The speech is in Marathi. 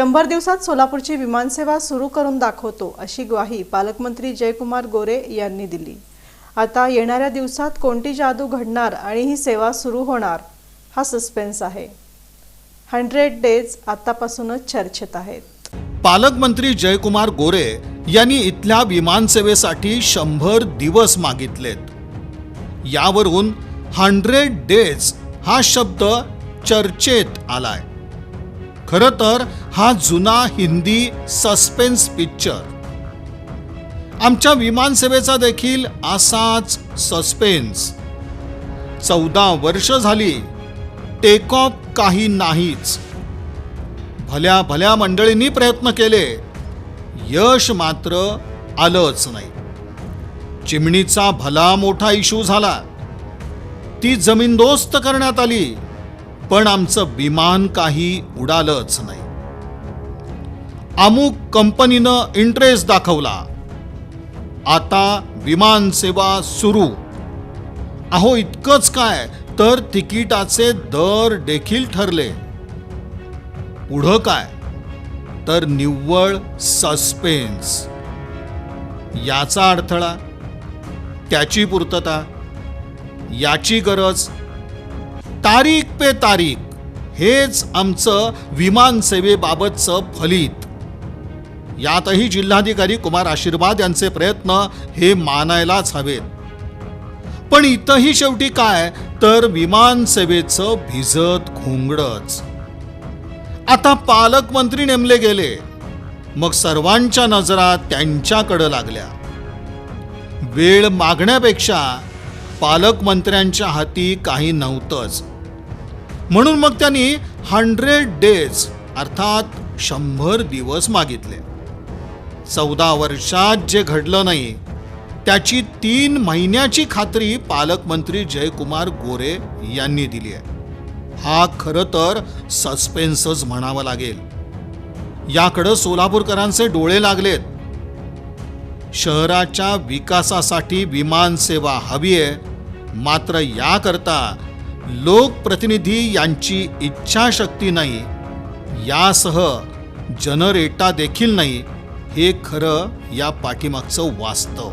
शंभर दिवसात सोलापूरची विमानसेवा सुरू करून दाखवतो अशी ग्वाही पालकमंत्री जयकुमार गोरे यांनी दिली. आता येणाऱ्या दिवसात कोणती जादू घडणार आणि ही सेवा सुरू होणार हा सस्पेन्स आहे. हंड्रेड डेज आतापासूनच चर्चेत आहेत. पालकमंत्री जयकुमार गोरे यांनी इथल्या विमानसेवेसाठी शंभर दिवस मागितलेत. यावरून हंड्रेड डेज हा शब्द चर्चेत आलाय. खर तर हा जुना हिंदी सस्पेन्स पिक्चर. आमच्या विमानसेवेचा देखील असाच सस्पेन्स. चौदा वर्ष झाली टेक ऑफ काही नाहीच. भल्या भल्या मंडळींनी प्रयत्न केले यश मात्र आलंच नाही. चिमणीचा भला मोठा इशू झाला. ती जमीनदोस्त करण्यात आली. पण आमचं विमान काही उडालंच नाही. अमुक कंपनीनं इंटरेस्ट दाखवला. आता विमान सेवा सुरू. अहो इतकंच काय? तर तिकिटाचे दर देखील ठरले. पुढं काय? तर निव्वळ सस्पेन्स. याचा अडथळा त्याची पूर्तता याची गरज तारीख पे तारीख हेच आमचं विमान सेवेबाबतचं फलित. यातही जिल्हाधिकारी कुमार आशीर्वाद यांचे प्रयत्न हे मानायलाच हवेत. पण इथंही शेवटी काय? तर विमान सेवेचं भिजत घोंगडच. आता पालकमंत्री नेमले गेले. मग सर्वांच्या नजरा त्यांच्याकडं लागल्या. वेळ मागण्यापेक्षा पालकमंत्र्यांच्या हाती काही नव्हतंच. म्हणून मग त्यांनी हंड्रेड डेज अर्थात शंभर दिवस मागितले. चौदा वर्षात जे घडलं नाही त्याची तीन महिन्याची खात्री पालकमंत्री जयकुमार गोरे यांनी दिली आहे. हा खरं तर सस्पेन्सच म्हणावं लागेल. याकडं सोलापूरकरांचे डोळे लागलेत. शहराच्या विकासासाठी विमानसेवा हवी आहे मात्र याकरता लोकप्रतिनिधी यांची इच्छाशक्ती नाही यासह जनरेटा देखील नाही हे खरं या पाठीमागचं वास्तव.